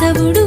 కేశవుడు